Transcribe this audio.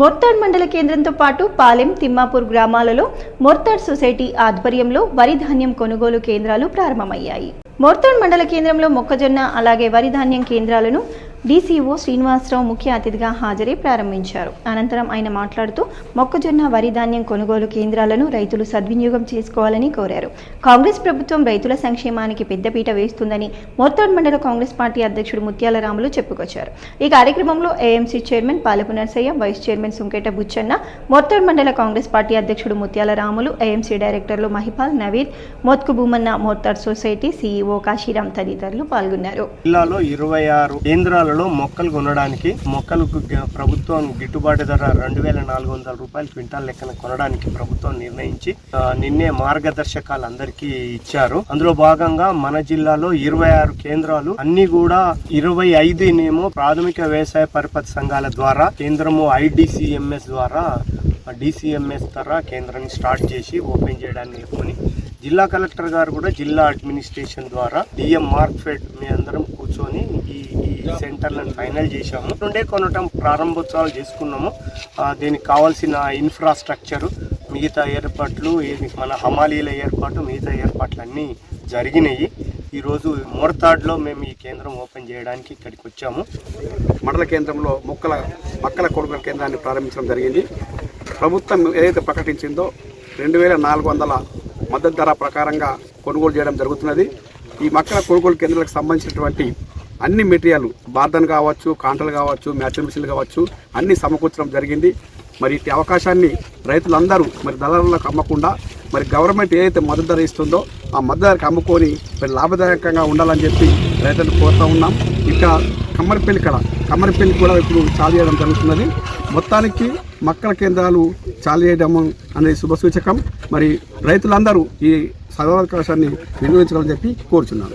మొర్తాడ్ మండల కేంద్రంతో పాటు పాలెం తిమ్మాపూర్ గ్రామాలలో మొర్తాడ్ సొసైటీ ఆధ్వర్యంలో వరి ధాన్యం కొనుగోలు కేంద్రాలు ప్రారంభమయ్యాయి. మొర్తాడ్ మండల కేంద్రంలో మొక్కజొన్న అలాగే వరి ధాన్యం కేంద్రాలను డీసీఓ శ్రీనివాసరావు ముఖ్య అతిథిగా హాజరై ప్రారంభించారు. అనంతరం ఆయన మాట్లాడుతూ మొక్కజొన్న వరి ధాన్యం కొనుగోలు కేంద్రాలను రైతులు సద్వినియోగం చేసుకోవాలని కోరారు. కాంగ్రెస్ ప్రభుత్వం రైతుల సంక్షేమానికి పెద్దపీట వేస్తుందని మొర్తాడ్ మండల కాంగ్రెస్ పార్టీ అధ్యక్షుడు ముత్యాల రాములు చెప్పుకొచ్చారు. ఈ కార్యక్రమంలో AMC chairman Palapu Narsaiah vice chairman Sunketa Buchanna Mortad మండల కాంగ్రెస్ పార్టీ అధ్యక్షుడు ముత్యాల రాములు ఏఎంసీ డైరెక్టర్లు మహిపాల్ నవీద్ మోత్కు భూమన్న మోర్తాడ్ సొసైటీ సీఈఓ కాశీరాం తదితరులు పాల్గొన్నారు. జిల్లాలో ఇరవై ఆరు కేంద్రాలలో మొక్కలు కొనడానికి మొక్కలకు గ- ప్రభుత్వం గిట్టుబాటు ధర రెండు వేల నాలుగు వందల రూపాయలు క్వింటాల్ లెక్కన కొనడానికి ప్రభుత్వం నిర్ణయించి నిన్నే మార్గదర్శకాలు అందరికీ ఇచ్చారు. అందులో భాగంగా మన జిల్లాలో ఇరవై ఆరు కేంద్రాలు అన్ని కూడా ఇరవై ఐదునేమో ప్రాథమిక వ్యవసాయ పరిపతి సంఘాల ద్వారా కేంద్రము ఐడిసిఎంఎస్ ద్వారా డిసిఎంఎస్ ద్వారా కేంద్రాన్ని స్టార్ట్ చేసి ఓపెన్ చేయడాన్ని నేర్పుకొని జిల్లా కలెక్టర్ గారు కూడా జిల్లా అడ్మినిస్ట్రేషన్ ద్వారా డిఎం మార్క్ఫెడ్ మీ అందరం కూర్చొని ఈ ఈ సెంటర్లను ఫైనల్ చేశాము. నుండే కొనటం ప్రారంభోత్సవాలు చేసుకున్నాము. దీనికి కావాల్సిన ఇన్ఫ్రాస్ట్రక్చర్ మిగతా ఏర్పాట్లు మన హమాలీల ఏర్పాటు మిగతా ఏర్పాట్లు అన్నీ జరిగినాయి. ఈరోజు మోర్తాడ్లో మేము ఈ కేంద్రం ఓపెన్ చేయడానికి ఇక్కడికి వచ్చాము. మండల కేంద్రంలో మొక్కల మొక్కల కొనుగోలు కేంద్రాన్ని ప్రారంభించడం జరిగింది. ప్రభుత్వం ఏదైతే ప్రకటించిందో రెండు వేల నాలుగు వందల మద్దతు ధర ప్రకారంగా కొనుగోలు చేయడం జరుగుతున్నది. ఈ మక్కల కొనుగోలు కేంద్రాలకు సంబంధించినటువంటి అన్ని మెటీరియల్ బార్దన్ కావచ్చు కాంటలు కావచ్చు మ్యాచింగ్ మిషన్లు కావచ్చు అన్ని సమకూర్చడం జరిగింది. మరి ఇట్టి అవకాశాన్ని రైతులందరూ మరి దళారులకు అమ్మకుండా మరి గవర్నమెంట్ ఏదైతే మద్దతు ధర ఇస్తుందో ఆ మద్దతు ధరకు అమ్ముకొని మరి లాభదాయకంగా ఉండాలని చెప్పి రైతులను కోరుతూ ఉన్నాం. ఇంకా కమ్మరిపల్లి కడ కమ్మరిపల్లి కూడా ఇప్పుడు చాలు చేయడం జరుగుతున్నది. మొత్తానికి మక్కల కేంద్రాలు చాలు చేయడం అనేది శుభసూచకం మరి రైతులందరూ ఈ సదవకాశాన్ని వినియోగించాలని చెప్పి కోరుచున్నాను.